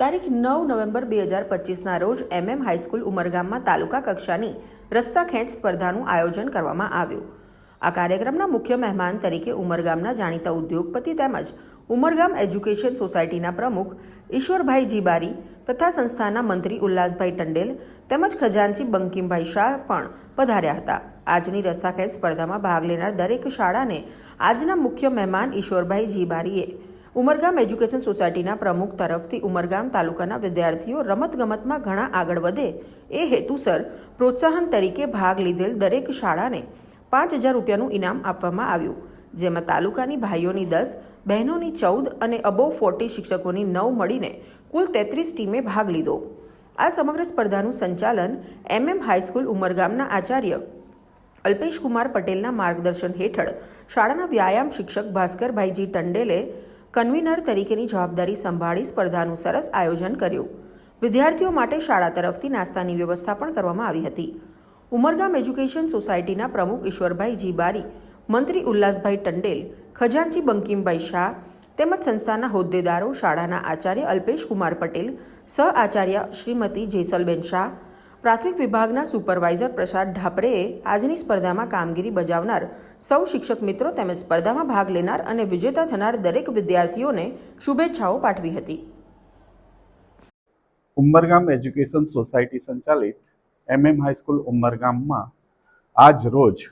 તારીખ નવ નવેમ્બર બે હજાર પચીસના રોજ એમએમ હાઈસ્કૂલ ઉમરગામમાં તાલુકા કક્ષાની રસ્તા ખેંચ સ્પર્ધાનું આયોજન કરવામાં આવ્યું. આ કાર્યક્રમના મુખ્ય મહેમાન તરીકે ઉમરગામના જાણીતા ઉદ્યોગપતિ તેમજ ઉમરગામ એજ્યુકેશન સોસાયટીના પ્રમુખ ઈશ્વરભાઈ જીબારી તથા સંસ્થાના મંત્રી ઉલ્લાસભાઈ ટંડેલ તેમજ ખજાનચી બંકિમભાઈ શાહ પણ પધાર્યા હતા. આજની રસ્સાખેંચ સ્પર્ધામાં ભાગ લેનાર દરેક શાળાને આજના મુખ્ય મહેમાન ઈશ્વરભાઈ જીબારીએ ઉમરગામ એજ્યુકેશન સોસાયટીના પ્રમુખ તરફથી ઉમરગામ તાલુકાના વિદ્યાર્થીઓ રમતગમતમાં ઘણા આગળ વધે એ હેતુસર પ્રોત્સાહન તરીકે ભાગ લીધેલ દરેક શાળાને પાંચ હજાર રૂપિયાનું ઇનામ આપવામાં આવ્યું, જેમાં તાલુકાની ભાઈઓની દસ, બહેનોની ચૌદ અને અબોવ ફોર્ટી શિક્ષકોની નવ મળીને કુલ તેત્રીસ ટીમે ભાગ લીધો. આ સમગ્ર સ્પર્ધાનું સંચાલન એમએમ હાઈસ્કૂલ ઉમરગામના આચાર્ય અલ્પેશ કુમાર પટેલના માર્ગદર્શન હેઠળ શાળાના વ્યાયામ શિક્ષક ભાસ્કરભાઈજી ટંડેલે કન્વીનર તરીકેની જવાબદારી સંભાળી સ્પર્ધાનું સરસ આયોજન કર્યું. વિદ્યાર્થીઓ માટે શાળા તરફથી નાસ્તાની વ્યવસ્થા પણ કરવામાં આવી હતી. ઉમરગામ એજ્યુકેશન સોસાયટીના પ્રમુખ ઈશ્વરભાઈ જીબારી મંત્રી ઉલ્લાસભાઈ ટંડેલ, ખજાનચી બંકિમભાઈ શાહ તેમજ સંસ્થાના હોદ્દેદારો, શાળાના આચાર્ય અલ્પેશ કુમાર પટેલ, સહ આચાર્ય શ્રીમતી જેસલબેન શાહ પ્રાથમિક વિભાગના સુપરવાઇઝર પ્રસાદ ઢાપરેએ આજની સ્પર્ધામાં કામગીરી બજાવનાર સૌ શિક્ષક મિત્રો તેમજ સ્પર્ધામાં ભાગ લેનાર અને વિજેતા થનાર દરેક વિદ્યાર્થીઓને શુભેચ્છાઓ પાઠવી હતી. ઉમરગામ એજ્યુકેશન સોસાયટી સંચાલિત એમએમ હાઈસ્કૂલ ઉમરગામમાં આજ રોજ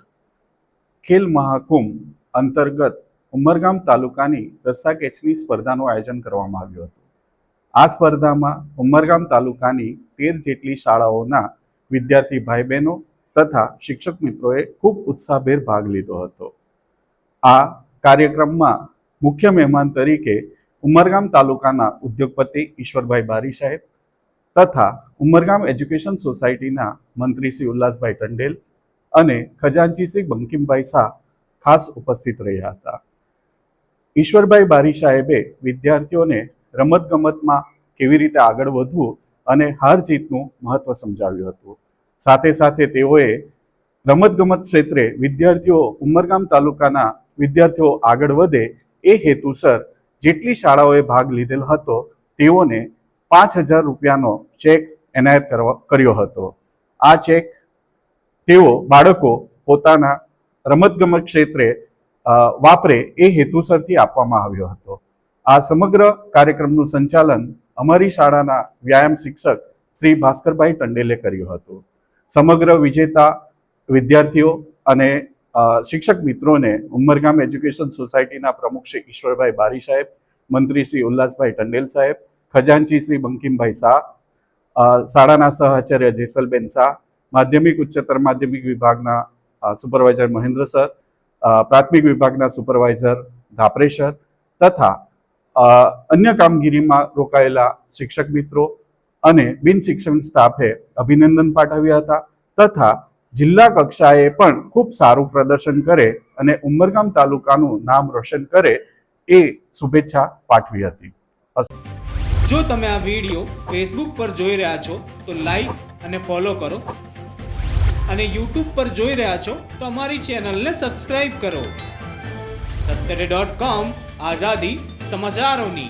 ખેલ મહાકુંભ અંતર્ગત ઉમરગામ તાલુકાની રસ્સા કેચની સ્પર્ધાનું આયોજન કરવામાં આવ્યું હતું. આ સ્પર્ધામાં ઉમરગામ તાલુકાની તેર જેટલી શાળાઓના વિદ્યાર્થી ભાઈ બહેનો તથા શિક્ષક મિત્રોએ ખૂબ ઉત્સાહભેર ભાગ લીધો હતો. આ કાર્યક્રમમાં મુખ્ય મહેમાન તરીકે ઉમરગામ તાલુકાના ઉદ્યોગપતિ ઈશ્વરભાઈ બારી સાહેબ તથા ઉમરગામ એજ્યુકેશન સોસાયટીના મંત્રી શ્રી ઉલ્લાસભાઈ ટંડેલ અને ખજાનચી શ્રી બંકિમભાઈ શાહ ખાસ ઉપસ્થિત રહ્યા હતા. ઈશ્વરભાઈ બારી સાહેબે વિદ્યાર્થીઓને રમતગમતમાં કેવી રીતે આગળ વધવું અને હાર જીતનું મહત્વ સમજાવ્યું હતું. સાથે સાથે તેઓએ રમતગમત ક્ષેત્રે વિદ્યાર્થીઓ ઉમરગામ તાલુકાના વિદ્યાર્થીઓ આગળ વધે એ હેતુસર જેટલી શાળાઓએ ભાગ લીધેલ હતો તેઓને પાંચ હજાર રૂપિયાનો ચેક એનાયત કર્યો હતો. આ ચેક તેઓ બાળકો પોતાના રમતગમત ક્ષેત્રે વાપરે એ હેતુસરથી આપવામાં આવ્યો હતો. આ સમગ્ર કાર્યક્રમનું સંચાલન અમારી શાળાના વ્યાયામ શિક્ષક શ્રી ભાસ્કરભાઈ ટંડેલે કર્યું હતું. સમગ્ર વિજેતા વિદ્યાર્થીઓ અને શિક્ષક મિત્રોને ઉમરગામ એજ્યુકેશન સોસાયટીના પ્રમુખ શ્રી ઈશ્વરભાઈ બારી સાહેબ, મંત્રી શ્રી ઉલ્લાસભાઈ ટંડેલ સાહેબ, ખજાનચી શ્રી બંકિમભાઈ શાહ શાળાના સહ આચાર્ય જેસલબેન શાહ, માધ્યમિક, ઉચ્ચતર માધ્યમિક વિભાગના સુપરવાઇઝર મહેન્દ્ર સર પ્રાથમિક વિભાગના સુપરવાઇઝર ધાપરે સર તથા અન્ય કામગીરીમાં રોકાયેલા શિક્ષક મિત્રો અને બિન શિક્ષણ સ્ટાફે અભિનંદન પાઠવ્યા હતા તથા જિલ્લા કક્ષાએ પણ ખૂબ સારું પ્રદર્શન કરે અને ઉમરગામ તાલુકાનું નામ રોશન કરે એ શુભેચ્છા પાઠવી હતી. જો તમે આ વીડિયો ફેસબુક પર જોઈ રહ્યા છો, તો લાઈક અને ફોલો કરો. અને યુટ્યુબ પર જોઈ રહ્યા છો, તો અમારી ચેનલને સબસ્ક્રાઇબ કરો. સત્તરે ડોટ કોમ આઝાદી समाचार ओनी